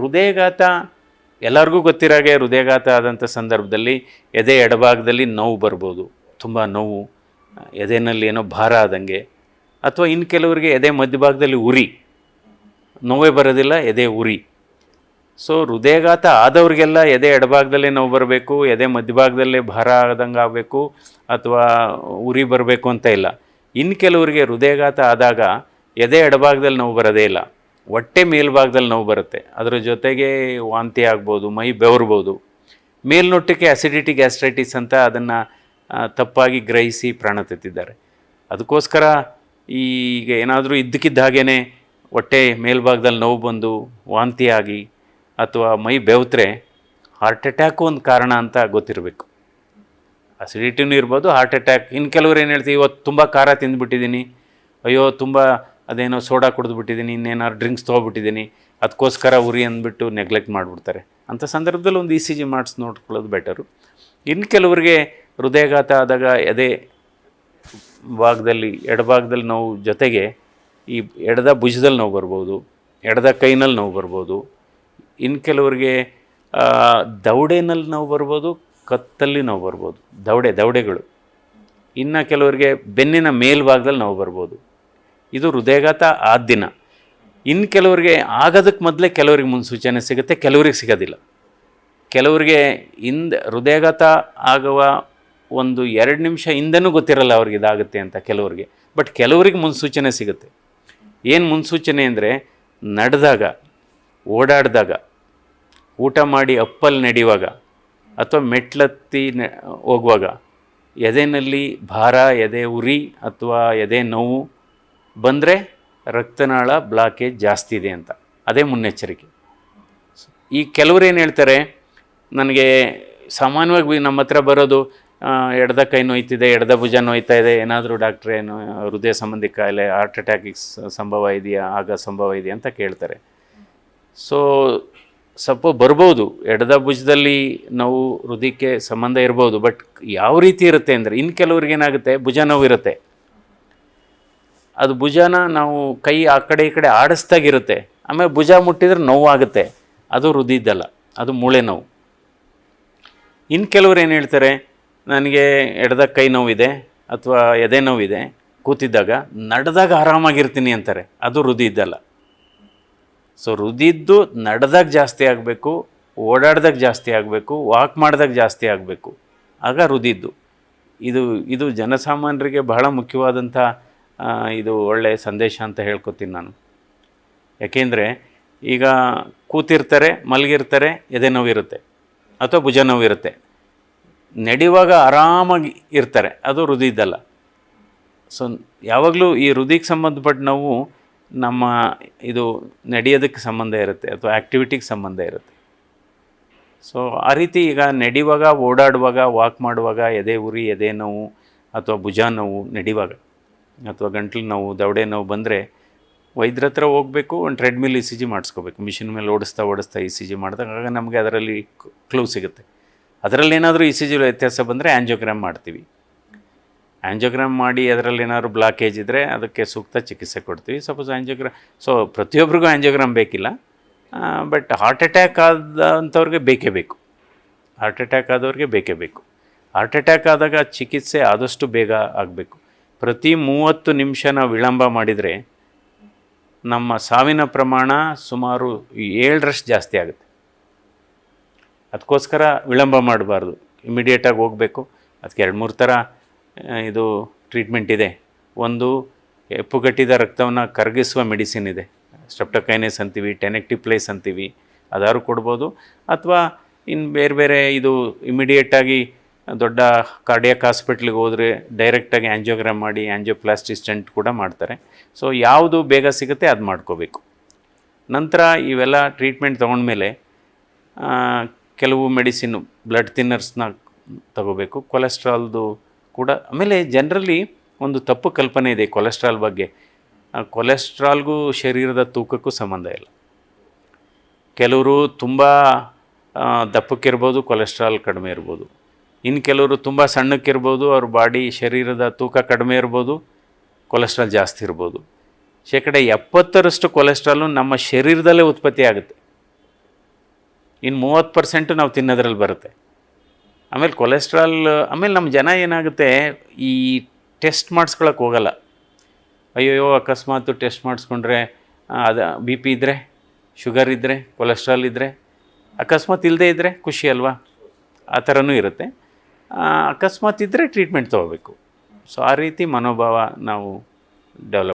ಹೃದಯಘಾತ, ಎಲ್ಲರಿಗೂ ಗೊತ್ತಿರಾಗೆ ಹೃದಯಘಾತ ಆದಂಥ ಸಂದರ್ಭದಲ್ಲಿ ಎದೆ ಎಡಭಾಗದಲ್ಲಿ ನೋವು ಬರ್ಬೋದು. ತುಂಬ ನೋವು, ಎದೆನಲ್ಲಿ ಏನೋ ಭಾರ ಆದಂಗೆ, ಅಥವಾ ಇನ್ನು ಕೆಲವರಿಗೆ ಎದೆ ಮಧ್ಯಭಾಗದಲ್ಲಿ ಉರಿ. ನೋವೇ ಬರೋದಿಲ್ಲ, ಎದೆ ಉರಿ. ಸೊ ಹೃದಯಘಾತ ಆದವ್ರಿಗೆಲ್ಲ ಎದೆ ಎಡಭಾಗದಲ್ಲೇ ನೋವು ಬರಬೇಕು, ಎದೆ ಮಧ್ಯಭಾಗದಲ್ಲೇ ಭಾರ ಆದಂಗೆ ಆಗಬೇಕು, ಅಥವಾ ಉರಿ ಬರಬೇಕು ಅಂತ ಇಲ್ಲ. ಇನ್ನು ಕೆಲವರಿಗೆ ಹೃದಯಘಾತ ಆದಾಗ ಎದೆ ಎಡಭಾಗದಲ್ಲಿ ನೋವು ಬರೋದೇ ಇಲ್ಲ. ಹೊಟ್ಟೆ ಮೇಲ್ಭಾಗದಲ್ಲಿ ನೋವು ಬರುತ್ತೆ. ಅದರ ಜೊತೆಗೆ ವಾಂತಿ ಆಗ್ಬೋದು, ಮೈ ಬೆವರ್ಬೋದು. ಮೇಲ್ನೊಟ್ಟಕ್ಕೆ ಅಸಿಡಿಟಿ ಗ್ಯಾಸ್ಟ್ರೈಟಿಸ್ ಅಂತ ಅದನ್ನು ತಪ್ಪಾಗಿ ಗ್ರಹಿಸಿ ಪ್ರಾಣ ತೆತ್ತಿದ್ದಾರೆ. ಅದಕ್ಕೋಸ್ಕರ ಈಗ ಏನಾದರೂ ಇದ್ದಕ್ಕಿದ್ದ ಹಾಗೇ ಹೊಟ್ಟೆ ಮೇಲ್ಭಾಗದಲ್ಲಿ ನೋವು ಬಂದು ವಾಂತಿ ಆಗಿ ಅಥವಾ ಮೈ ಬೆವತ್ರೆ ಹಾರ್ಟ್ ಅಟ್ಯಾಕು ಒಂದು ಕಾರಣ ಅಂತ ಗೊತ್ತಿರಬೇಕು. ಅಸಿಡಿಟಿನೂ ಇರ್ಬೋದು ಹಾರ್ಟ್ ಅಟ್ಯಾಕ್ ಇನ್ನು ಕೆಲವ್ರು ಏನು ಹೇಳ್ತೀವಿ, ಇವತ್ತು ತುಂಬ ಖಾರ ತಿಂದುಬಿಟ್ಟಿದ್ದೀನಿ. ಅಯ್ಯೋ, ತುಂಬ ಅದೇನೋ ಸೋಡಾ ಕುಡಿದ್ಬಿಟ್ಟಿದ್ದೀನಿ ಇನ್ನೇನಾದ್ರು ಡ್ರಿಂಕ್ಸ್ ತೊಗೊಬಿಟ್ಟಿದ್ದೀನಿ ಅದಕ್ಕೋಸ್ಕರ ಉರಿ ಅಂದ್ಬಿಟ್ಟು ನೆಗ್ಲೆಕ್ಟ್ ಮಾಡಿಬಿಡ್ತಾರೆ. ಅಂಥ ಸಂದರ್ಭದಲ್ಲಿ ಒಂದು ಇ ಸಿ ಜಿ ಮಾಡಿಸಿ ನೋಡ್ಕೊಳ್ಳೋದು ಬೆಟರು ಇನ್ನು ಕೆಲವರಿಗೆ ಹೃದಯಘಾತ ಆದಾಗ ಎದೆ ಭಾಗದಲ್ಲಿ ಎಡಭಾಗದಲ್ಲಿ ನೋವು ಜೊತೆಗೆ ಈ ಎಡದ ಭುಜದಲ್ಲಿ ನೋವು ಬರ್ಬೋದು, ಎಡದ ಕೈನಲ್ಲಿ ನೋವು ಬರ್ಬೋದು. ಇನ್ನು ಕೆಲವರಿಗೆ ದೌಡೆನಲ್ಲಿ ನೋವು ಬರ್ಬೋದು, ಕತ್ತಲ್ಲಿ ನೋವು ಬರ್ಬೋದು. ದವಡೆ ದವಡೆಗಳು ಇನ್ನು ಕೆಲವರಿಗೆ ಬೆನ್ನಿನ ಮೇಲ್ಭಾಗದಲ್ಲಿ ನೋವು ಬರ್ಬೋದು. ಇದು ಹೃದಯಘಾತ ಆದ ದಿನ. ಇನ್ನು ಕೆಲವರಿಗೆ ಆಗೋದಕ್ಕೆ ಮೊದಲೇ ಕೆಲವರಿಗೆ ಮುನ್ಸೂಚನೆ ಸಿಗುತ್ತೆ, ಕೆಲವರಿಗೆ ಸಿಗೋದಿಲ್ಲ. ಕೆಲವರಿಗೆ ಹಿಂದೆ ಹೃದಯಘಾತ ಆಗುವ ಒಂದು ಎರಡು ನಿಮಿಷ ಹಿಂದೆನೂ ಗೊತ್ತಿರಲ್ಲ ಅವ್ರಿಗೆ ಇದಾಗುತ್ತೆ ಅಂತ ಕೆಲವರಿಗೆ. ಬಟ್ ಕೆಲವರಿಗೆ ಮುನ್ಸೂಚನೆ ಸಿಗುತ್ತೆ. ಏನು ಮುನ್ಸೂಚನೆ ಅಂದರೆ ನಡೆದಾಗ, ಓಡಾಡಿದಾಗ, ಊಟ ಮಾಡಿ ಅಪ್ಪಲ್ಲಿ ನಡೆಯುವಾಗ ಅಥವಾ ಮೆಟ್ಲತ್ತಿ ಹೋಗುವಾಗ ಎದೆನಲ್ಲಿ ಭಾರ, ಎದೆ ಉರಿ ಅಥವಾ ಎದೆ ನೋವು ಬಂದರೆ ರಕ್ತನಾಳ ಬ್ಲಾಕೇಜ್ ಜಾಸ್ತಿ ಇದೆ ಅಂತ. ಅದೇ ಮುನ್ನೆಚ್ಚರಿಕೆ. ಈ ಕೆಲವರು ಏನು ಹೇಳ್ತಾರೆ, ನನಗೆ ಸಾಮಾನ್ಯವಾಗಿ ನಮ್ಮ ಹತ್ರ ಬರೋದು ಎಡದ ಕೈ ನೋಯ್ತಿದೆ, ಎಡದ ಭುಜ ನೋಯ್ತಾ ಇದೆ, ಏನಾದರೂ ಡಾಕ್ಟ್ರ್ ಏನು, ಹೃದಯ ಸಂಬಂಧಿ ಕಾಯಿಲೆ ಹಾರ್ಟ್ ಅಟ್ಯಾಕಿಗೆ ಸಂಭವ ಇದೆಯಾ, ಆಗ ಸಂಭವ ಇದೆಯಾ ಅಂತ ಕೇಳ್ತಾರೆ. ಸೊ ಸ್ವಲ್ಪ ಬರ್ಬೋದು, ಎಡದ ಭುಜದಲ್ಲಿ ನೋವು, ಹೃದಯಕ್ಕೆ ಸಂಬಂಧ ಇರ್ಬೋದು ಬಟ್ ಯಾವ ರೀತಿ ಇರುತ್ತೆ ಅಂದರೆ ಇನ್ನು ಕೆಲವ್ರಿಗೆ ಏನಾಗುತ್ತೆ, ಭುಜ ನೋವು ಇರುತ್ತೆ ಅದು ಭುಜನ ನಾವು ಕೈ ಆ ಕಡೆ ಈ ಕಡೆ ಆಡಿಸ್ದಾಗಿರುತ್ತೆ. ಆಮೇಲೆ ಭುಜ ಮುಟ್ಟಿದ್ರೆ ನೋವಾಗುತ್ತೆ. ಅದು ಹೃದಯದ್ದಲ್ಲ ಅದು ಮೂಳೆ ನೋವು. ಇನ್ನು ಕೆಲವರು ಏನು ಹೇಳ್ತಾರೆ? ನನಗೆ ಎಡದ ಕೈ ನೋವಿದೆ ಅಥವಾ ಎದೆ ನೋವಿದೆ. ಕೂತಿದ್ದಾಗ ನಡೆದಾಗ ಆರಾಮಾಗಿರ್ತೀನಿ ಅಂತಾರೆ. ಅದು ಇದ್ದಲ್ಲ ಸೊ ರುದಿದ್ದು ನಡೆದಾಗ ಜಾಸ್ತಿ ಆಗಬೇಕು, ಓಡಾಡ್ದಾಗ ಜಾಸ್ತಿ ಆಗಬೇಕು ವಾಕ್ ಮಾಡಿದಾಗ ಜಾಸ್ತಿ ಆಗಬೇಕು. ಆಗ ರುದಿದ್ದು. ಇದು ಇದು ಜನಸಾಮಾನ್ಯರಿಗೆ ಬಹಳ ಮುಖ್ಯವಾದಂಥ ಇದು ಒಳ್ಳೆಯ ಸಂದೇಶ ಅಂತ ಹೇಳ್ಕೊತೀನಿ ನಾನು. ಯಾಕೆಂದರೆ ಈಗ ಕೂತಿರ್ತಾರೆ, ಮಲಗಿರ್ತಾರೆ, ಎದೆ ನೋವಿರುತ್ತೆ ಅಥವಾ ಭುಜ ನೋವಿರುತ್ತೆ. ನಡೆಯುವಾಗ ಆರಾಮಾಗಿ ಇರ್ತಾರೆ, ಅದು ಹೃದಯದ್ದಲ್ಲ ಸೊ ಯಾವಾಗಲೂ ಈ ಹೃದಯಕ್ಕೆ ಸಂಬಂಧಪಟ್ಟ ನೋವು ನಮ್ಮ ಇದು ನಡೆಯೋದಕ್ಕೆ ಸಂಬಂಧ ಇರುತ್ತೆ, ಅಥವಾ ಆ್ಯಕ್ಟಿವಿಟಿಗೆ ಸಂಬಂಧ ಇರುತ್ತೆ. ಸೊ ಆ ರೀತಿ ಈಗ ನಡೆಯುವಾಗ ಓಡಾಡುವಾಗ ವಾಕ್ ಮಾಡುವಾಗ, ಎದೆ ಉರಿ, ಎದೆ ನೋವು ಅಥವಾ ಭುಜ ನೋವು ನಡೆಯುವಾಗ ಅಥವಾ ಗಂಟ್ಲು ನೋವು, ದವಡೆ ನೋವು ಬಂದರೆ ವೈದ್ಯರ ಹತ್ರ ಹೋಗಬೇಕು, ಒಂದು ಟ್ರೆಡ್ಮಿಲ್ ಇ ಸಿ ಜಿ ಮಾಡಿಸ್ಕೋಬೇಕು. ಮಿಷಿನ್ ಮೇಲೆ ಓಡಿಸ್ತಾ ಓಡಿಸ್ತಾ ಇ ಸಿ ಜಿ ಮಾಡಿದಾಗ ನಮಗೆ ಅದರಲ್ಲಿ ಕ್ಲೂ ಸಿಗುತ್ತೆ. ಅದರಲ್ಲಿ ಏನಾದರೂ ಇ ಸಿ ಜಿ ವ್ಯತ್ಯಾಸ ಬಂದರೆ ಆ್ಯಂಜೋಗ್ರಾಮ್ ಮಾಡ್ತೀವಿ. ಆ್ಯಂಜೋಗ್ರಾಮ್ ಮಾಡಿ ಅದರಲ್ಲಿ ಏನಾದರೂ ಬ್ಲಾಕೇಜ್ ಇದ್ದರೆ ಅದಕ್ಕೆ ಸೂಕ್ತ ಚಿಕಿತ್ಸೆ ಕೊಡ್ತೀವಿ. ಸಪೋಸ್ ಆ್ಯಂಜೋಗ್ರಾಮ್ ಸೊ ಪ್ರತಿಯೊಬ್ಬರಿಗೂ ಆ್ಯಂಜೋಗ್ರಾಮ್ ಬೇಕಿಲ್ಲ. ಬಟ್ ಹಾರ್ಟ್ ಅಟ್ಯಾಕ್ ಆದಂಥವ್ರಿಗೆ ಬೇಕೇ ಬೇಕು. ಹಾರ್ಟ್ ಅಟ್ಯಾಕ್ ಆದವ್ರಿಗೆ ಬೇಕೇ ಬೇಕು. ಹಾರ್ಟ್ ಅಟ್ಯಾಕ್ ಆದಾಗ ಚಿಕಿತ್ಸೆ ಆದಷ್ಟು ಬೇಗ ಆಗಬೇಕು. ಪ್ರತಿ ಮೂವತ್ತು ನಿಮಿಷನ ವಿಳಂಬ ಮಾಡಿದರೆ ನಮ್ಮ ಸಾವಿನ ಪ್ರಮಾಣ ಸುಮಾರು ಏಳರಷ್ಟು ಜಾಸ್ತಿ ಆಗುತ್ತೆ. ಅದಕ್ಕೋಸ್ಕರ ವಿಳಂಬ ಮಾಡಬಾರ್ದು. ಇಮಿಡಿಯೇಟಾಗಿ ಹೋಗಬೇಕು. ಅದಕ್ಕೆ ಎರಡು ಮೂರು ಥರ ಇದು ಟ್ರೀಟ್ಮೆಂಟ್ ಇದೆ. ಒಂದು, ಎಪ್ಪುಗಟ್ಟಿದ ರಕ್ತವನ್ನು ಕರಗಿಸುವ ಮೆಡಿಸಿನ್ ಇದೆ. ಸ್ಟೆಪ್ಟೊಕೈನೆಸ್ ಅಂತೀವಿ ಟೆನೆಕ್ಟಿಪ್ಲೇಸ್ ಅಂತೀವಿ ಅದಾದ್ರು ಕೊಡ್ಬೋದು. ಅಥವಾ ಇನ್ನು ಬೇರೆ ಬೇರೆ ಇದು ಇಮಿಡಿಯೇಟಾಗಿ ದೊಡ್ಡ ಕಾರ್ಡಿಯಾಕ್ ಹಾಸ್ಪಿಟ್ಲಿಗೆ ಹೋದರೆ ಡೈರೆಕ್ಟಾಗಿ ಆ್ಯಂಜಿಯೋಗ್ರಾಮ್ ಮಾಡಿ ಆ್ಯಂಜಿಯೋಪ್ಲಾಸ್ಟಿ ಸ್ಟೆಂಟ್ ಕೂಡ ಮಾಡ್ತಾರೆ. ಸೊ ಯಾವುದು ಬೇಗ ಸಿಗುತ್ತೆ ಅದು ಮಾಡ್ಕೋಬೇಕು. ನಂತರ ಇವೆಲ್ಲ ಟ್ರೀಟ್ಮೆಂಟ್ ತೊಗೊಂಡ್ಮೇಲೆ ಕೆಲವು ಮೆಡಿಸಿನ್ ಬ್ಲಡ್ ಥಿನ್ನರ್ಸ್ನ ತಗೋಬೇಕು. ಕೊಲೆಸ್ಟ್ರಾಲ್ದು ಕೂಡ, ಆಮೇಲೆ ಜನರಲ್ಲಿ ಒಂದು ತಪ್ಪು ಕಲ್ಪನೆ ಇದೆ ಕೊಲೆಸ್ಟ್ರಾಲ್ ಬಗ್ಗೆ. ಕೊಲೆಸ್ಟ್ರಾಲ್ಗೂ ಶರೀರದ ತೂಕಕ್ಕೂ ಸಂಬಂಧ ಇಲ್ಲ. ಕೆಲವರು ತುಂಬ ದಪ್ಪಕ್ಕಿರ್ಬೋದು ಕೊಲೆಸ್ಟ್ರಾಲ್ ಕಡಿಮೆ ಇರ್ಬೋದು. ಇನ್ನು ಕೆಲವರು ತುಂಬ ಸಣ್ಣಕ್ಕಿರ್ಬೋದು, ಅವ್ರ ಬಾಡಿ ಶರೀರದ ತೂಕ ಕಡಿಮೆ ಇರ್ಬೋದು ಕೊಲೆಸ್ಟ್ರಾಲ್ ಜಾಸ್ತಿ ಇರ್ಬೋದು. ಶೇಕಡ ಎಪ್ಪತ್ತರಷ್ಟು ಕೊಲೆಸ್ಟ್ರಾಲು ನಮ್ಮ ಶರೀರದಲ್ಲೇ ಉತ್ಪತ್ತಿ ಆಗುತ್ತೆ. ಇನ್ನು ಮೂವತ್ತು ಪರ್ಸೆಂಟು ನಾವು ತಿನ್ನೋದ್ರಲ್ಲಿ ಬರುತ್ತೆ. ಆಮೇಲೆ ಕೊಲೆಸ್ಟ್ರಾಲ್ ಆಮೇಲೆ ನಮ್ಮ ಜನ ಏನಾಗುತ್ತೆ, ಈ ಟೆಸ್ಟ್ ಮಾಡಿಸ್ಕೊಳಕ್ಕೆ ಹೋಗಲ್ಲ. ಅಯ್ಯೋಯ್ಯೋ, ಅಕಸ್ಮಾತು ಟೆಸ್ಟ್ ಮಾಡಿಸ್ಕೊಂಡ್ರೆ ಅದು ಬಿ ಪಿ ಇದ್ದರೆ ಶುಗರ್ ಇದ್ದರೆ ಕೊಲೆಸ್ಟ್ರಾಲ್ ಇದ್ದರೆ ಅಕಸ್ಮಾತ್ ಇಲ್ಲದೇ ಇದ್ದರೆ ಖುಷಿ ಅಲ್ವಾ? ಆ ಥರನೂ ಇರುತ್ತೆ. ಅಕಸ್ಮಾತ್ ಇದ್ದರೆ ಟ್ರೀಟ್ಮೆಂಟ್ ತೊಗೋಬೇಕು. ಸೊ ಆ ರೀತಿ ಮನೋಭಾವ ನಾವು ಡೆವಲಪ್